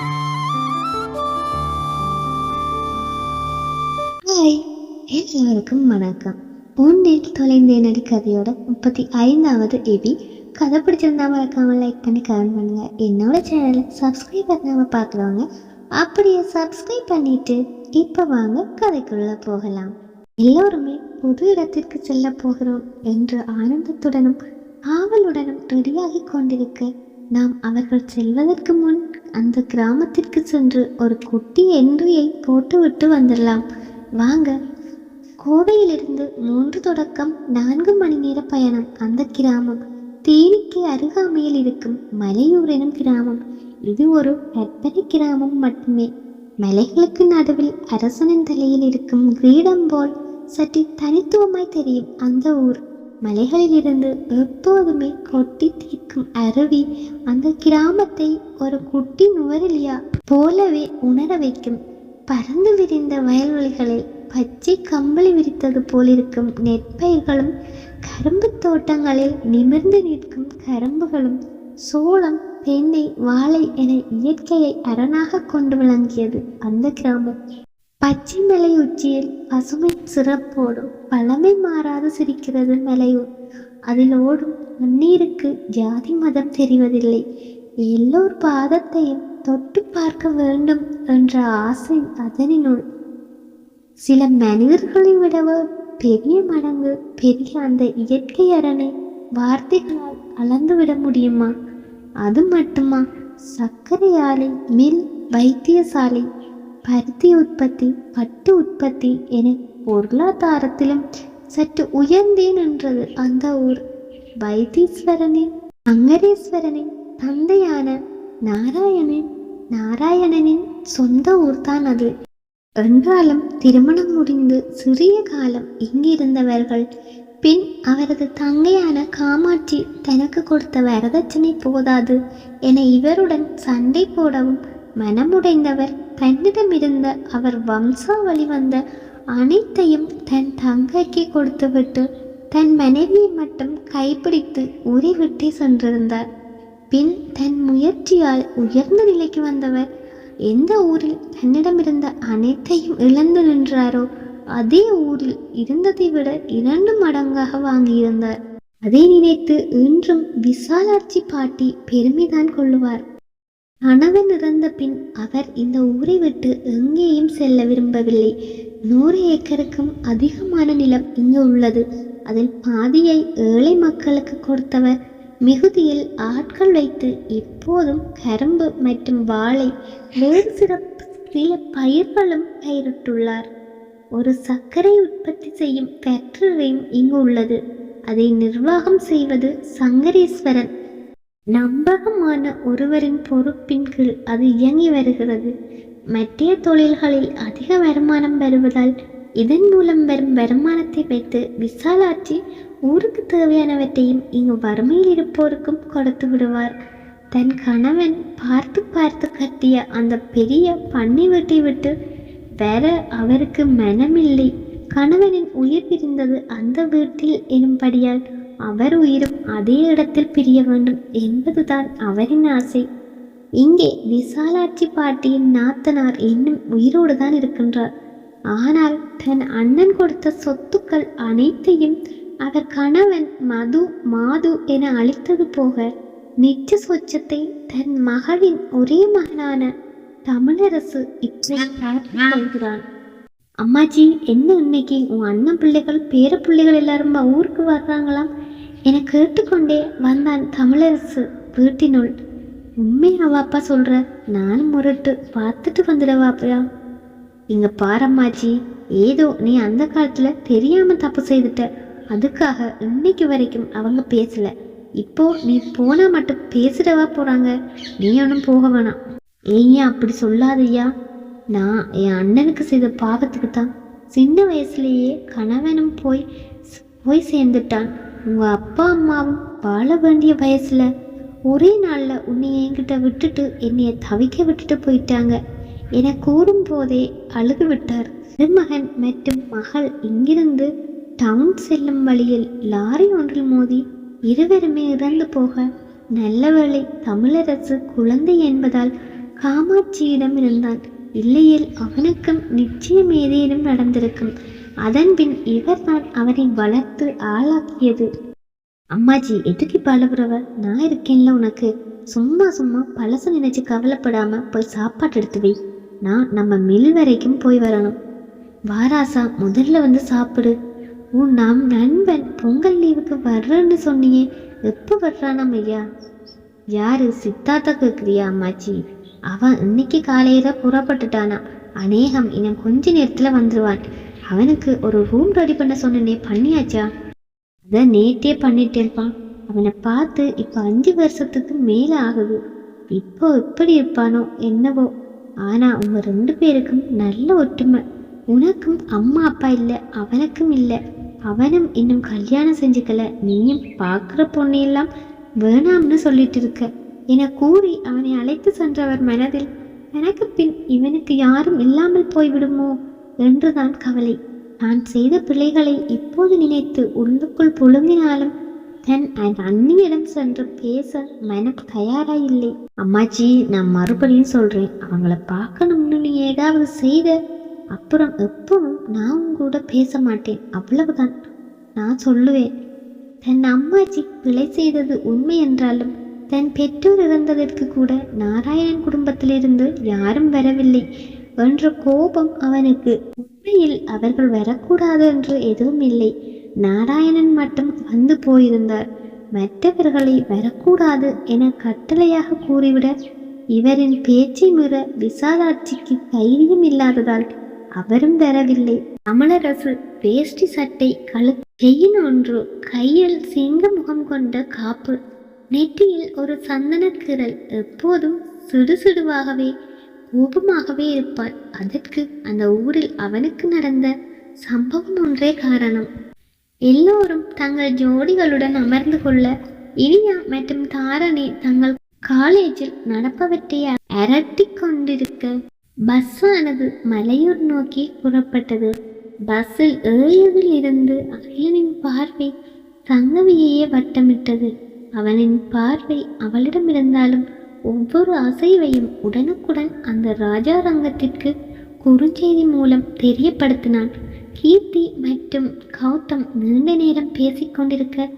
Hi எல்லாருக்கும் வணக்கம். உன்னில் தொலைந்தேன் அடி கதையோட முப்பத்தி ஐந்தாவது எபி கதை பிடிச்சிருந்தா மறக்காம லைக் பண்ணி கமெண்ட் பண்ணுங்க. என்னோட சேனலை சப்ஸ்கிரைப் பண்ணாம பார்க்குறவங்க அப்படியே சப்ஸ்கிரைப் பண்ணிட்டு இப்போ வாங்க கதைக்குள்ள போகலாம். எல்லோருமே புது இடத்திற்கு செல்ல போகிறோம் என்ற ஆனந்தத்துடனும் ஆவலுடனும் ரெடியாகி கொண்டிருக்க நாம் அவர்கள் செல்வதற்கு முன் அந்த கிராமத்திற்கு சென்று ஒரு குட்டி என்றியை போட்டுவிட்டு வந்துடலாம். வாங்க. கோவையிலிருந்து மூன்று தொடக்கம் நான்கு மணி நேர பயணம் அந்த கிராமம். தேனிக்கு அருகாமையில் இருக்கும் மலையூர் எனும் கிராமம். இது ஒரு கற்பனை கிராமம் மட்டுமே. மலைகளுக்கு நடுவில் அரசனின் தலையில் இருக்கும் கிரீடம் போல் சற்று தனித்துவமாய் தெரியும் அந்த ஊர். மலைகளிலிருந்து எப்போதுமே கொட்டி தீர்க்கும் அருவி அந்த கிராமத்தை ஒரு குட்டி நுவரலியா போலவே உணர வைக்கும். பறந்து விரிந்த வயல்வெளிகளில் பச்சை கம்பளி விரித்தது போலிருக்கும் நெற்பயிர்களும் கரும்பு தோட்டங்களில் நிமிர்ந்து நிற்கும் கரும்புகளும் சோளம் தென்னை வாழை என இயற்கையை அரணாக கொண்டு விளங்கியது அந்த கிராமம். பச்சை மலை உச்சியில் பசுமை சிறப்போடும் பழமை மாறாது சிரிக்கிறது மலையூர். அதில் ஓடும் தண்ணீருக்கு ஜாதி மதம் தெரிவதில்லை. எல்லோர் பாதத்தையும் தொட்டு பார்க்க வேண்டும் என்ற ஆசை அதனினுள். சில மனிதர்களை விடவோ பெரிய மடங்கு பெரிய அந்த இயற்கை அரணை வார்த்தைகளால் அளந்துவிட முடியுமா? அது மட்டுமா? சர்க்கரை ஆலை மில் வைத்தியசாலை பருத்தி உற்பத்தி பட்டு உற்பத்தி என பொருளாதாரத்திலும் சற்று உயர்ந்தே நின்றது அந்த ஊர். வைத்தீஸ்வரனின் அங்கரேஸ்வரனின் தந்தையான நாராயணன் நாராயணனின் சொந்த ஊர்தான் அது. என்றாலும் திருமணம் முடிந்து சிறிய காலம் இங்கிருந்தவர்கள் பின் அவரது தங்கையான காமாட்சி தனக்கு கொடுத்த வரதட்சணை போதாது என இவருடன் சண்டை போடவும் மனமுடைந்தவர் தன்னிடமிருந்த அவர் வம்சாவளி வந்த அனைத்தையும் தன் தங்கைக்கு கொடுத்துவிட்டு தன் மனைவியை மட்டும் கைப்பிடித்து ஊரை விட்டு சென்றிருந்தார். பின் தன் முயற்சியால் உயர்ந்த நிலைக்கு வந்தவர் எந்த ஊரில் தன்னிடமிருந்த அனைத்தையும் இழந்து நின்றாரோ அதே ஊரில் இருந்ததை விட இரண்டு மடங்காக வாங்கியிருந்தார். அதை நினைத்து இன்றும் விசாலாட்சி பாட்டி பெருமைதான் கொள்ளுவார். கணவன் இறந்த பின் அவர் இந்த ஊரை விட்டு எங்கேயும் செல்ல விரும்பவில்லை. நூறு ஏக்கருக்கும் அதிகமான நிலம் இங்கு உள்ளது. அதில் பாதியை ஏழை மக்களுக்கு கொடுத்தவர். மிகுதியில் ஆட்கள் வைத்து எப்போதும் கரும்பு மற்றும் வாழை வேறு சிறப்பு சில பயிர்களும் பயிரிட்டுள்ளார். ஒரு சர்க்கரை உற்பத்தி செய்யும் ஃபேக்டரியும் இங்கு உள்ளது. அதை நிர்வாகம் செய்வது சங்கரேஸ்வரன் நம்பகமான ஒருவரின் பொறுப்பின் கீழ் அது இயங்கி வருகிறது. மற்ற தொழில்களில் அதிக வருமானம் வருவதால் இதன் மூலம் வரும் வருமானத்தை வைத்து விசாலாற்றி ஊருக்கு தேவையானவற்றையும் இங்கு வறுமையில் இருப்போருக்கும் கொடுத்து விடுவார். தன் கணவன் பார்த்து பார்த்து கட்டிய அந்த பெரிய பண்ணை வெட்டி விட்டு வேற அவருக்கு மனமில்லை. கணவனின் உயிர் பிரிந்தது அந்த வீட்டில் எனும்படியால் அவர் உயிரும் அதே இடத்தில் பிரிய வேண்டும் என்பதுதான் அவரின் ஆசை. இங்கே விசாலாட்சி பாட்டியின் நாத்தனார் இன்னும் உயிரோடு தான் இருக்கின்றார். ஆனால் தன் அண்ணன் கொடுத்த சொத்துக்கள் அனைத்தையும் அவர் கணவன் மது மாது என அழித்தது போக நிச்ச சொச்சத்தை தன் மகளின் ஒரே மகனான தமிழரசு இப்போது அம்மாஜி என்ன இன்னைக்கு உன் அண்ணன் பிள்ளைகள் பேர பிள்ளைகள் எல்லாரும் ஊருக்கு வர்றாங்களாம்? என கேட்டுக்கொண்டே வந்தான் தமிழரசு வீட்டினுள். உண்மையாவா அப்பா சொல்ற நானும் முரட்டு. பார்த்துட்டு வந்துடவாப்பா இங்க பாரம்மாச்சி ஏதோ நீ அந்த காலத்துல தெரியாம தப்பு செய்துட்ட. அதுக்காக இன்னைக்கு வரைக்கும் அவங்க பேசல. இப்போ நீ போனா மட்டும் பேசிடவா போறாங்க. நீ ஒன்றும் போக வேணாம். ஏன் அப்படி சொல்லாதய்யா? நான் என் அண்ணனுக்கு செய்த பாவத்துக்கு தான் சின்ன வயசுலேயே கணவனும் போய் போய் சேர்ந்துட்டான். உங்க அப்பா அம்மாவும் வாழ வேண்டிய வயசுல ஒரே நாள்ல உன்னை என்கிட்ட விட்டுட்டு என்னைய தவிக்க விட்டுட்டு போயிட்டாங்க. என கூறும் போதே அழுது விட்டார். மகன் மற்றும் மகள் இங்கிருந்து டவுன் செல்லும் வழியில் லாரி ஒன்றில் மோதி இருவருமே இறந்து போக நல்லவேளை தமிழரசு குழந்தை என்பதால் காமாட்சியிடம் இருந்தான். இல்லையேல் அவனுக்கும் நிச்சயம் ஏதேனும் நடந்திருக்கும். அதன்பின் இவர்தான் அவரை வளர்த்து ஆளாக்கியது. அம்மாஜி எதுக்கு இப்ப அழுகுறவ? நான் இருக்கேன்ல உனக்கு. சும்மா சும்மா பழச நினைச்சு கவலைப்படாம போய் சாப்பாடு எடுத்து வை. நான் நம்ம மில் வரைக்கும் போய் வரணும். வாராசா முதல்ல வந்து சாப்பிடு. உன் நம் நண்பன் பொங்கல் லீவுக்கு வர்றேன்னு சொன்னியே. எப்போ வர்றானாம் ஐயா யாரு சித்தார்த்தா கேட்குறியா அம்மாச்சி அவன் இன்னைக்கு காலையில புறப்பட்டுட்டானா. அநேகம் இன்னும் கொஞ்ச நேரத்துல வந்துருவான். அவனுக்கு ஒரு ரூம் ரெடி பண்ண சொன்னனே பண்ணியாச்சா? அதை நேற்றே பண்ணிட்டேன்ப்பான் அவனை பார்த்து இப்போ அஞ்சு வருஷத்துக்கு மேலே ஆகுது. இப்போ எப்படி இருப்பானோ என்னவோ. ஆனா உங்கள் ரெண்டு பேருக்கும் நல்ல ஒற்றுமை. உனக்கும் அம்மா அப்பா இல்லை அவனுக்கும் இல்லை. அவனும் இன்னும் கல்யாணம் செஞ்சுக்கல. நீயும் பார்க்குற பொண்ணையெல்லாம் வேணாம்னு சொல்லிட்டு இருக்க. என கூறி அவனை அழைத்து சென்றவர் மனதில் எனக்கு பின் இவனுக்கு யாரும் இல்லாமல் போய்விடுமோ? என்றுதான் கவலை. நான் செய்த பிழைகளை இப்போது நினைத்து உள்ளுக்குள் புழுங்கினாலும் தன் அண்ணியிடம் சென்று பேச மனம் தயாராயில்லை. அம்மாச்சி நான் மறுபடியும் சொல்றேன். அவங்கள பார்க்கணும்னு நீ ஏதாவது செய்த அப்புறம் எப்பவும் நான் கூட பேச மாட்டேன். அவ்வளவுதான். நான் சொல்லுவேன். தன் அம்மாச்சி பிழை செய்தது உண்மை என்றாலும் தன் பெற்றோர் இறந்ததற்கு கூட நாராயணன் குடும்பத்திலிருந்து யாரும் வரவில்லை. என்ற கோபம் அவனுக்கு. உண்மையில் அவர்கள் வரக்கூடாது என்று எதுவும் இல்லை. நாராயணன் மட்டும் வந்து போயிருந்தார். மற்றவர்களை வரக்கூடாது என கட்டளையாக கூறிவிட இவரின் பேச்சை மீற விசாலாட்சிக்கு தைரியம் இல்லாததால் அவரும் வரவில்லை. அமலரசு வேஷ்டி சட்டை கழு செயின் ஒன்று கையில் சிங்க முகம் கொண்ட காப்பு. நெற்றியில் ஒரு சந்தனக்கிரல் எப்போதும் சிடுசிடுவாகவே கோபமாகவே இருப்பாள். அதற்கு அந்த ஊரில் அவனுக்கு நடந்த சம்பவம் ஒன்றே காரணம். எல்லோரும் தங்கள் ஜோடிகளுடன் அமர்ந்து கொள்ள இனியா மற்றும் தாரணி தங்கள் காலேஜில் நடப்பவற்றை அரட்டி கொண்டிருக்க பஸ்ஸானது மலையூர் நோக்கி புறப்பட்டது. பஸ்ஸில் ஏழியதில் இருந்து அகிலனின் பார்வை சங்கவியையே வட்டமிட்டது. அவனின் பார்வை அவளிடம் இருந்தாலும் ஒவ்வொரு அசைவையும் உடனுக்குடன் அந்த ராஜாரங்கத்திற்கு குறுஞ்செய்தி மூலம் தெரியப்படுத்தினான். கீர்த்தி மற்றும் கௌதம் நீண்ட நேரம் பேசிக்கொண்டிருக்க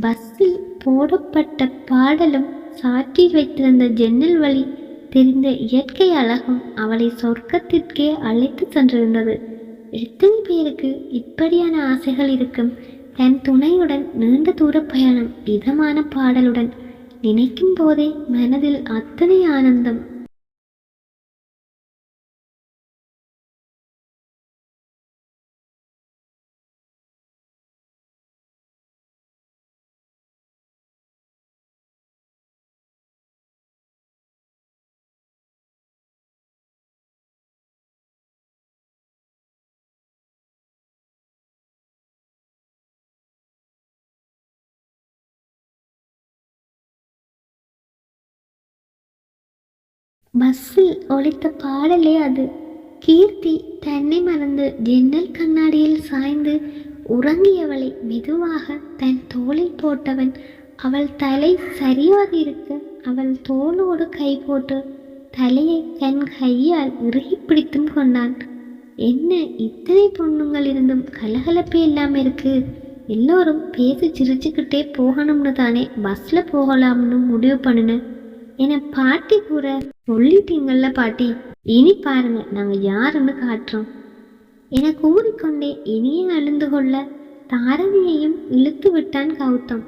பஸ்ஸில் போடப்பட்ட பாடலும் சாற்றி வைத்திருந்த ஜன்னல் வழி தெரிந்த இயற்கை அழகும் அவளை சொர்க்கத்திற்கே அழைத்து சென்றிருந்தது. எத்தனை பேருக்கு இப்படியான ஆசைகள் இருக்கும்? தன் துணையுடன் நீண்ட தூர பயணம் இதமான பாடலுடன் நினைக்கும் போதே மனதில் அத்தனை ஆனந்தம் பஸ்ஸில் ஒழித்த பாடலே அது. கீர்த்தி தன்னை மறந்து ஜன்னல் கண்ணாடியில் சாய்ந்து உறங்கியவளை மெதுவாக தன் தோளில் போட்டவன் அவள் தலை சரியாக இருக்க அவள் தோளோடு கை போட்டு தலையை தன் கையால் இறுகி பிடித்தும் கொண்டான். என்ன இத்தனை பொண்ணுங்கள் இருந்தும் கலகலப்பே இல்லாமல் இருக்கு? எல்லோரும் பேசி சிரிச்சுக்கிட்டே போகணும்னு தானே பஸ்ஸில் போகலாம்னு முடிவு பண்ணினேன் என பாட்டி கூற சொல்லிட்டீங்கல்ல பாட்டி. இனி பாருங்க நாங்க யாருன்னு காட்டுறோம். என கூறிக்கொண்டே இனியே அழுந்து கொள்ள தாரதியையும் இழுத்து விட்டான் கௌதம்.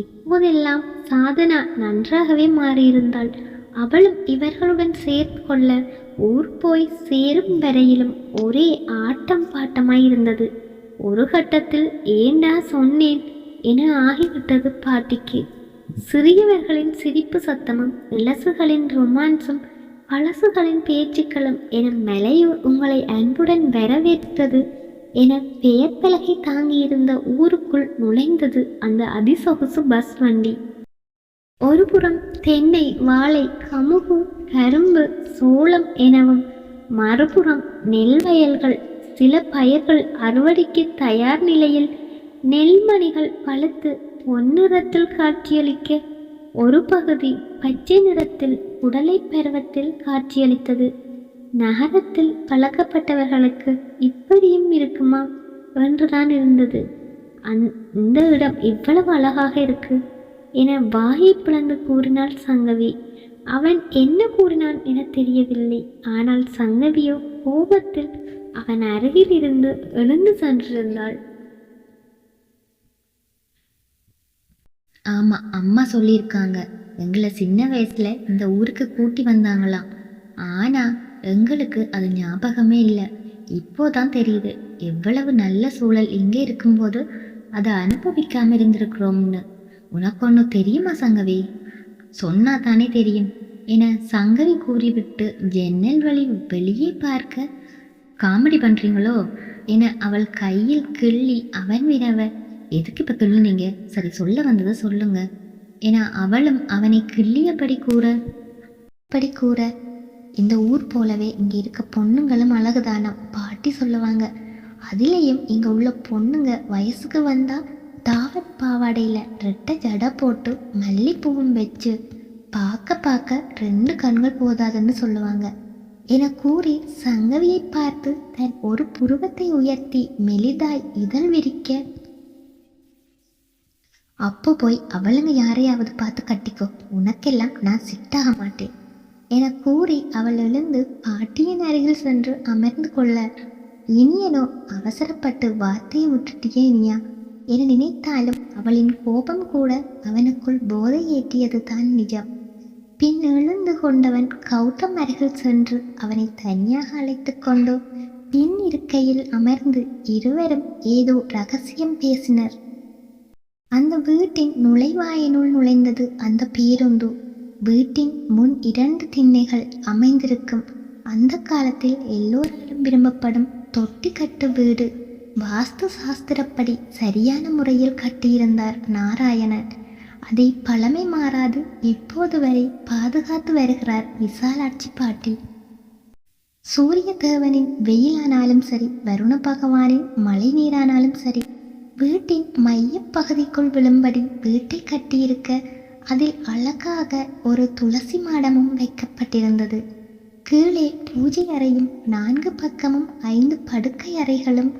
இப்போதெல்லாம் சாதனா நன்றாகவே மாறியிருந்தாள். அவளும் இவர்களுடன் சேர்த்து கொள்ள ஊர் போய் சேரும் வரையிலும் ஒரே ஆட்டம் பாட்டமாய் இருந்தது ஒரு கட்டத்தில் ஏண்டா சொன்னேன்? என ஆகிவிட்டது பாட்டிக்கு. சிறியவர்களின் சிரிப்பு சத்தமும் இலசுகளின் ரொமான்ஸும் பழசுகளின் பேச்சுக்களும் என மலையூர் உங்களை அன்புடன் வரவேற்றது என பெயர் பலகை தாங்கியிருந்த ஊருக்குள் நுழைந்தது அந்த அதிசொகுசு பஸ் வண்டி. ஒருபுறம் தென்னை வாழை கமுகு கரும்பு சோளம் எனவும் மறுபுறம் நெல் வயல்கள் சில பயிர்கள் அறுவடைக்கு தயார் நிலையில் நெல்மணிகள் பழுத்து பொன்னிறத்தில் காட்சியளிக்க ஒரு பகுதி பச்சை நிறத்தில் உடலை பருவத்தில் காட்சியளித்தது. நகரத்தில் பழக்கப்பட்டவர்களுக்கு இப்படியும் இருக்குமா? என்றுதான் இருந்தது. அந் இந்த இடம் இவ்வளவு அழகாக இருக்கு என வாயை பிளந்து கூறினாள் சங்கவி. அவன் என்ன கூறினான் என தெரியவில்லை. ஆனால் சங்கவியோ கோபத்தில் அவன் அருகில் இருந்து எழுந்து சென்றிருந்தாள். ஆமா அம்மா சொல்லியிருக்காங்க. எங்களை சின்ன வயசுல இந்த ஊருக்கு கூட்டி வந்தாங்களாம். ஆனா எங்களுக்கு அது ஞாபகமே இல்லை. இப்போதான் தெரியுது எவ்வளவு நல்ல சூழல் இங்கே இருக்கும்போது அதை அனுபவிக்காம இருந்திருக்கிறோம்னு. உனக்கு ஒன்று தெரியுமா சங்கவி? சொன்னா தானே தெரியும். என சங்கவி கூறிவிட்டு ஜன்னல் வழி வெளியே பார்க்க காமெடி பண்றீங்களோ? என அவள் கையில் கிள்ளி அவன் வினவ எதுக்கு இப்போ கிள்ளுனீங்க சரி சொல்ல வந்ததை சொல்லுங்க. ஏன்னா அவளும் அவனை கிள்ளியபடி கூற படி கூற இந்த ஊர் போலவே இங்கே இருக்க பொண்ணுங்களும் அழகுதானம் பாட்டி சொல்லுவாங்க. அதுலேயும் இங்கே உள்ள பொண்ணுங்க வயசுக்கு வந்தால் தாவத் பாவாடையில் ரெட்டை ஜடை போட்டு மல்லிப்பூவும் வச்சு பார்க்க பார்க்க ரெண்டு கண்கள் போதாதுன்னு சொல்லுவாங்க. என கூறி சங்கவியை பார்த்து தன் ஒரு புருவத்தை உயர்த்தி மெலிதாய் இதழ் விரிக்க அப்போ போய் அவளுங்க யாரையாவது பார்த்து கட்டிக்கோ. உனக்கெல்லாம் நான் சிட்டாக மாட்டேன். என கூறி அவள் எழுந்து பாட்டியின் அருகில் சென்று அமர்ந்து கொள்ள. இனியனோ அவசரப்பட்டு வார்த்தையை விட்டுட்டியே இனியா. என நினைத்தாலும் அவளின் கோபம் கூட அவனுக்குள் போதை ஏற்றியது தான் நிஜம். பின் எழுந்து கொண்டவன் கௌதம் அருகில் சென்று அவனை தனியாக அழைத்து கொண்டு பின் இருக்கையில் அமர்ந்து இருவரும் ஏதோ ரகசியம் பேசினர். அந்த வீட்டின் நுழைவாயினுள் நுழைந்தது அந்த பேருந்து. வீட்டின் முன் இரண்டு திண்ணைகள் அமைந்திருக்கும். அந்த காலத்தில் எல்லோராலும் விரும்பப்படும் தொட்டி கட்டு வீடு. வாஸ்து சாஸ்திரப்படி சரியான முறையில் கட்டியிருந்தார் நாராயணன். அதை பழமை மாறாது இப்போது வரை பாதுகாத்து வருகிறார் விசாலாட்சி பாட்டி சூரிய தேவனின் வெயிலானாலும் சரி வருண பகவானின் மழை நீரானாலும் சரி வீட்டின் மையப்பகுதிக்குள் விழும்படி வீட்டை கட்டியிருக்க அதில் அழகாக ஒரு துளசி மாடமும் வைக்கப்பட்டிருந்தது. கீழே பூஜை அறையும் நான்கு பக்கமும் ஐந்து படுக்கை அறைகளும்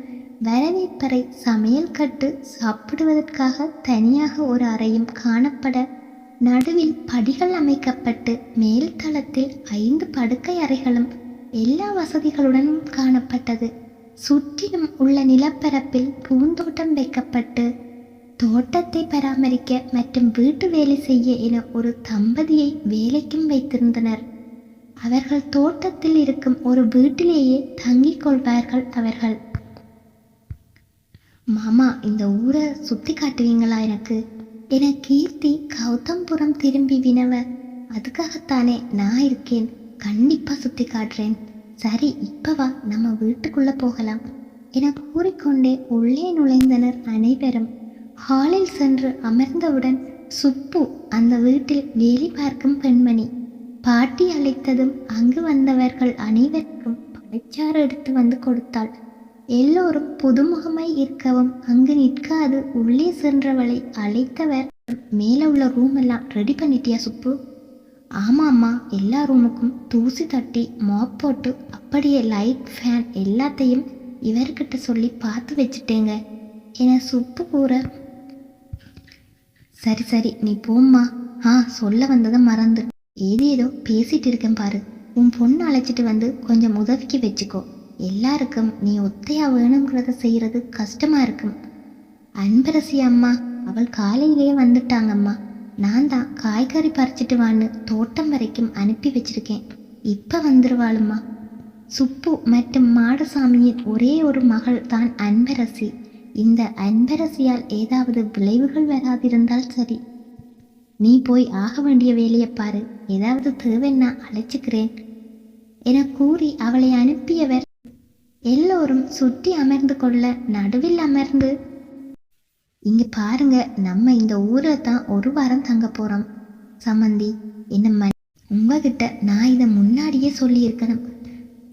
வரவேற்பறை சமையல் கட்டு சாப்பிடுவதற்காக தனியாக ஒரு அறையும் காணப்பட நடுவில் படிகள் அமைக்கப்பட்டு மேல் தளத்தில் ஐந்து படுக்கை அறைகளும் எல்லா வசதிகளுடனும் காணப்பட்டது. சுற்றிலும் உள்ள நிலப்பரப்பில் பூந்தோட்டம் வைக்கப்பட்டு தோட்டத்தை பராமரிக்க மற்றும் வீட்டு வேலை செய்ய என ஒரு தம்பதியை வேலைக்கும் வைத்திருந்தனர். அவர்கள் தோட்டத்தில் இருக்கும் ஒரு வீட்டிலேயே தங்கிக் கொள்வார்கள் அவர்கள். மாமா இந்த ஊரை சுத்தி காட்டுவீங்களா எனக்கு? என கீர்த்தி கௌதம்புரம் திரும்பி வினவ அதுக்காகத்தானே நான் இருக்கேன். கண்டிப்பா சுத்தி காட்டுறேன். சரி இப்ப வா நம்ம வீட்டுக்குள்ள போகலாம். என கூறிக்கொண்டே உள்ளே நுழைந்தனர் அனைவரும். ஹாலில் சென்று அமர்ந்தவுடன் சுப்பு அந்த வீட்டில் வேலை பார்க்கும் பெண்மணி. பாட்டி அழைத்ததும் அங்கு வந்தவர்கள் அனைவருக்கும் பழச்சாறு எடுத்து வந்து கொடுத்தாள். எல்லோரும் புதுமுகமாய் இருக்கவும் அங்கு நிற்காது உள்ளே சென்றவளை அழைத்தவர். மேலே உள்ள ரூம் எல்லாம் ரெடி பண்ணிட்டியா சுப்பு? ஆமாம்மா எல்லா ரூமுக்கும் தூசி தட்டி மாப் போட்டு அப்படியே லைட் ஃபேன் எல்லாத்தையும் இவர்கிட்ட சொல்லி பார்த்து வச்சுட்டேங்க. என சுப்பு கூற சரி சரி நீ போம்மா. ஆ சொல்ல வந்ததை மறந்து ஏதேதோ பேசிட்டு இருக்கேன் பாரு. உன் பொண்ணு அழைச்சிட்டு வந்து கொஞ்சம் உதவிக்கு வச்சுக்கோ. எல்லாருக்கும் நீ ஒத்தையா வேணுங்கிறத செய்யறது கஷ்டமா இருக்கும் அன்பரசி அம்மா அவள் காலையிலேயே வந்துட்டாங்கம்மா. நான் தான் காய்கறி பறிச்சிட்டு வான்னு தோட்டம் வரைக்கும் அனுப்பி வச்சிருக்கேன். இப்ப வந்துருவாளுமா சுப்பு மற்றும் மாடசாமியின் ஒரே ஒரு மகள் தான் அன்பரசி. இந்த அன்பரசியால் ஏதாவது விளைவுகள் வராதிருந்தால் சரி. நீ போய் ஆக வேண்டிய வேலையை பாரு. ஏதாவது தேவைன்னா அழைச்சிக்கிறேன். என கூறி அவளை அனுப்பியவர் எல்லோரும் சுற்றி அமர்ந்து கொள்ள நடுவில் அமர்ந்து இங்க பாருங்க நம்ம இந்த ஊரை தான் ஒரு வாரம் தங்க போறோம். சம்மந்தி என்ன ம உங்ககிட்ட நான் இதை முன்னாடியே சொல்லியிருக்கணும்.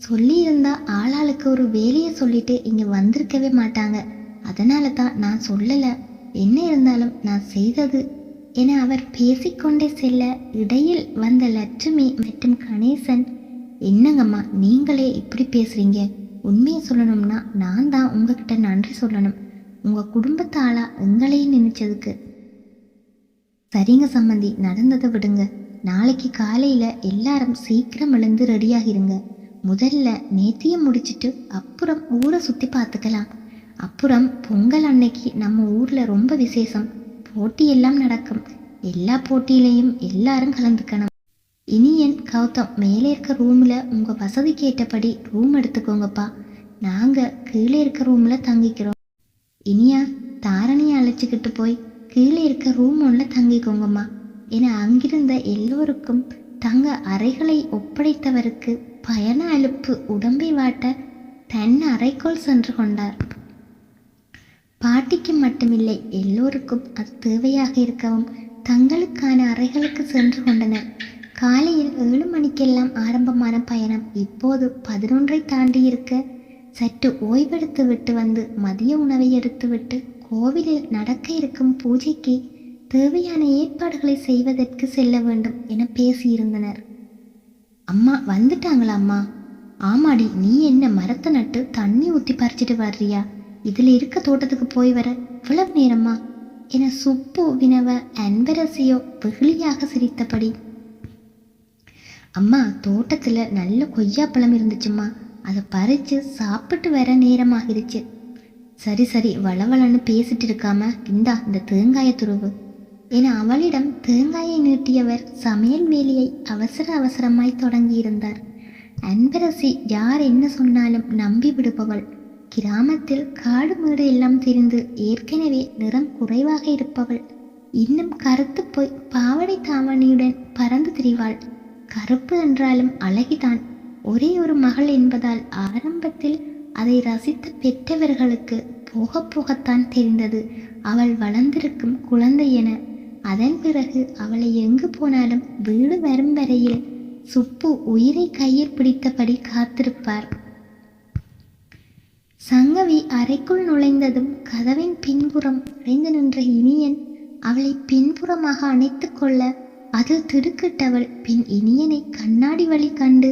சொல்லியிருந்தா ஆளாளுக்கு ஒரு வேலையை சொல்லிட்டு இங்க வந்திருக்கவே மாட்டாங்க. அதனால தான் நான் சொல்லல. என்ன இருந்தாலும் நான் செய்தது. என அவர் பேசிக்கொண்டே செல்ல இடையில் வந்த லட்சுமி மற்றும் கணேசன் என்னங்கம்மா நீங்களே இப்படி பேசுறீங்க? உண்மையை சொல்லணும்னா நான் தான் உங்ககிட்ட நன்றி சொல்லணும். உங்க குடும்பத்தாளா எங்களையும் நினைச்சதுக்கு. சரிங்க சம்மந்தி நடந்ததை விடுங்க. நாளைக்கு காலையில எல்லாரும் சீக்கிரம் எழுந்து ரெடியாகிருங்க. முதல்ல நேத்திய முடிச்சிட்டு அப்புறம் ஊரை சுத்தி பார்த்துக்கலாம். அப்புறம் பொங்கல் அன்னைக்கு நம்ம ஊர்ல ரொம்ப விசேஷம். போட்டி எல்லாம் நடக்கும். எல்லா போட்டியிலையும் எல்லாரும் கலந்துக்கணும். இனியன் கௌதம் மேலே இருக்க ரூம்ல உங்க வசதிக்கு ஏற்றபடி ரூம் எடுத்துக்கோங்கப்பா. நாங்க கீழே இருக்க ரூம்ல தங்கிக்கிறோம். இனியா தாரணியை அழைச்சிக்கிட்டு போய் கீழே இருக்க ரூம் ஒன்றில் தங்கிக்கோங்கம்மா. என அங்கிருந்த எல்லோருக்கும் தங்க அறைகளை ஒப்படைத்தவருக்கு பயண அலுப்பு உடம்பை வாட்ட தன் அறைக்குள் சென்று கொண்டார். பாட்டிக்கு மட்டுமில்லை எல்லோருக்கும் அது தேவையாக இருக்கவும் தங்களுக்கான அறைகளுக்கு சென்று கொண்டனர் காலையில் ஏழு மணிக்கெல்லாம் ஆரம்பமான பயணம் இப்போது பதினொன்றை தாண்டி இருக்க சற்று ஓய்வெடுத்து விட்டு வந்து மதிய உணவை எடுத்துவிட்டு கோவிலில் நடக்க இருக்கும் பூஜைக்கு தேவையான ஏற்பாடுகளை செய்வதற்கு செல்ல வேண்டும் என பேசியிருந்தனர். அம்மா வந்துட்டாங்களா அம்மா? ஆமாடி நீ என்ன மரத்தை நட்டு தண்ணி ஊற்றி பறிச்சிட்டு வர்றியா? இதில் இருக்க தோட்டத்துக்கு போய் வர இவ்வளவு நேரமா? என சுப்பு வினவ அன்பரசியோ வெகுளியாக சிரித்தபடி அம்மா தோட்டத்தில் நல்ல கொய்யாப்பழம் இருந்துச்சும்மா. அதை பறித்து சாப்பிட்டு வர நேரமாகிருச்சு சரி சரி வளவளன்னு பேசிட்டு இருக்காம இந்தா இந்த தேங்காய துருவு. என அவளிடம் தேங்காயை நீட்டியவர் சமையல் வேலையை அவசர அவசரமாய் தொடங்கியிருந்தார். அன்பரசி யார் என்ன சொன்னாலும் நம்பி விடுபவள். கிராமத்தில் காடு மேடு எல்லாம் தெரிந்து ஏற்கனவே நிறம் குறைவாக இருப்பவள். இன்னும் கருத்து போய் பாவடை தாவணியுடன் பறந்து திரிவாள். கருப்பு என்றாலும் அழகிதான். ஒரே ஒரு மகள் என்பதால் ஆரம்பத்தில் அதை ரசித்த பெற்றவர்களுக்கு போக போகத்தான் தெரிந்தது. அவள் வளர்ந்திருக்கும் குழந்தை என. அதன் பிறகு அவளை எங்கு போனாலும் வீடு வரும் வரையில் சுப்பு உயிரை கையில் பிடித்தபடி காத்திருப்பார். சங்கவி அறைக்குள் நுழைந்ததும் கதவின் பின்புறம் அடைந்து நின்ற இனியன் அவளை பின்புறமாக அணைத்துக் கொள்ள அதில் திடுக்கிட்டவள் பின் இனியனை கண்ணாடி வழி கண்டு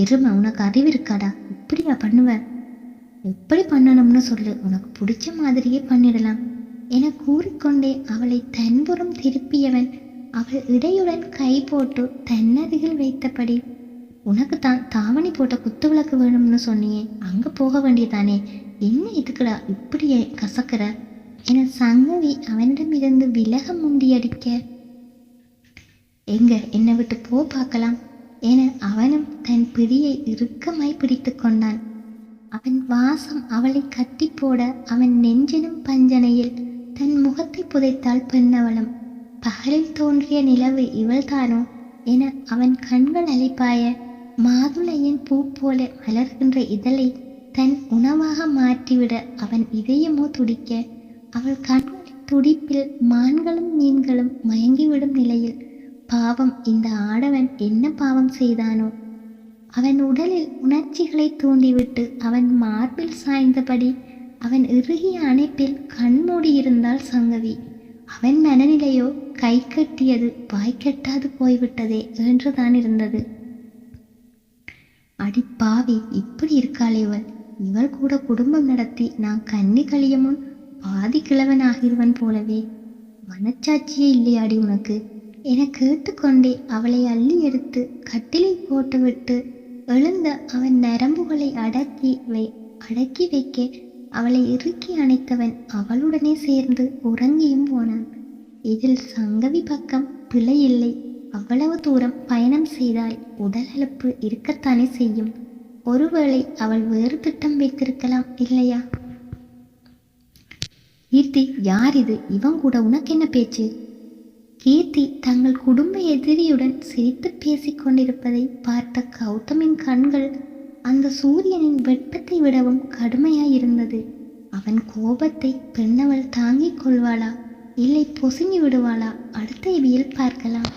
எருமை உனக்கு அறிவு இருக்காடா? இப்படியா பண்ணுவ? எப்படி பண்ணணும்னு சொல்லு. உனக்கு பிடிச்ச மாதிரியே பண்ணிடலாம். என கூறிக்கொண்டே அவளை தன்புறம் திருப்பியவன் அவள் இடையுடன் கை போட்டு தன்னருகில் வைத்தபடி உனக்கு தான் தாவணி போட்ட குத்து விளக்கு வேணும்னு சொன்னியே. அங்க போக வேண்டியதானே? என்ன இதுக்குடா இப்படியே கசக்கிற? என சங்கவி அவனிடமிருந்து விலக முண்டியடிக்க எங்க என்னை விட்டு போ பார்க்கலாம். என அவனும் தன் பிடியை இறுக்கமாய் பிடித்து கொண்டான். அவன் வாசம் அவளை கட்டி போட அவன் நெஞ்சினும் பஞ்சனையில் தன் முகத்தை புதைத்தாள் பெண்ணவளும். பகலில் தோன்றிய நிலவு இவள்தானோ என அவன் கண்கள் அலைப்பாய மாதுளையின் பூ போல மலர்கின்ற இதழை தன் உணவாக மாற்றிவிட அவன் இதயமோ துடிக்க அவள் கண்களின் துடிப்பில் மான்களும் மீன்களும் மயங்கிவிடும் நிலையில் பாவம் இந்த ஆடவன் என்ன பாவம் செய்தானோ? அவன் உடலில் உணர்ச்சிகளை தூண்டிவிட்டு அவன் மார்பில் சாய்ந்தபடி அவன் இறுகிய அணைப்பில் கண்மூடி இருந்தால் சங்கவி. அவன் மனநிலையோ கை கட்டியது வாய் கட்டாது போய்விட்டதே என்றுதான் இருந்தது. அடி பாவி இப்படி இருக்காளே இவள். இவள் கூட குடும்பம் நடத்தி நான் கன்னி கழியமுன் பாதி கிழவன் ஆகிருவன் போலவே. மனச்சாட்சியே இல்லையாடி உனக்கு. என கேட்டுக்கொண்டே அவளை அள்ளி எடுத்து கட்டிலை போட்டுவிட்டு எழுந்த அவன் நரம்புகளை அடக்கி வை அடக்கி வைக்க அவளை இறுக்கி அணைத்தவன் அவளுடனே சேர்ந்து உறங்கியும் போனான். இதில் சங்கவி பக்கம் பிழை இல்லை. அவ்வளவு தூரம் பயணம் செய்தால் உடல் அழுப்பு இருக்கத்தானே செய்யும். ஒருவேளை அவள் வேறு திட்டம் வைத்திருக்கலாம் இல்லையா? கீர்த்தி யார் இது? இவன் கூட உனக்கு என்ன பேச்சு? கீர்த்தி தங்கள் குடும்ப எதிரியுடன் சிரித்து பேசிக் கொண்டிருப்பதை பார்த்த கௌதமின் கண்கள் அந்த சூரியனின் வெட்பத்தை விடவும் கடுமையாயிருந்தது. அவன் கோபத்தை பெண்ணவள் தாங்கிக் கொள்வாளா? இல்லை பொசுங்கி விடுவாளா? அடுத்த இவியில் பார்க்கலாம்.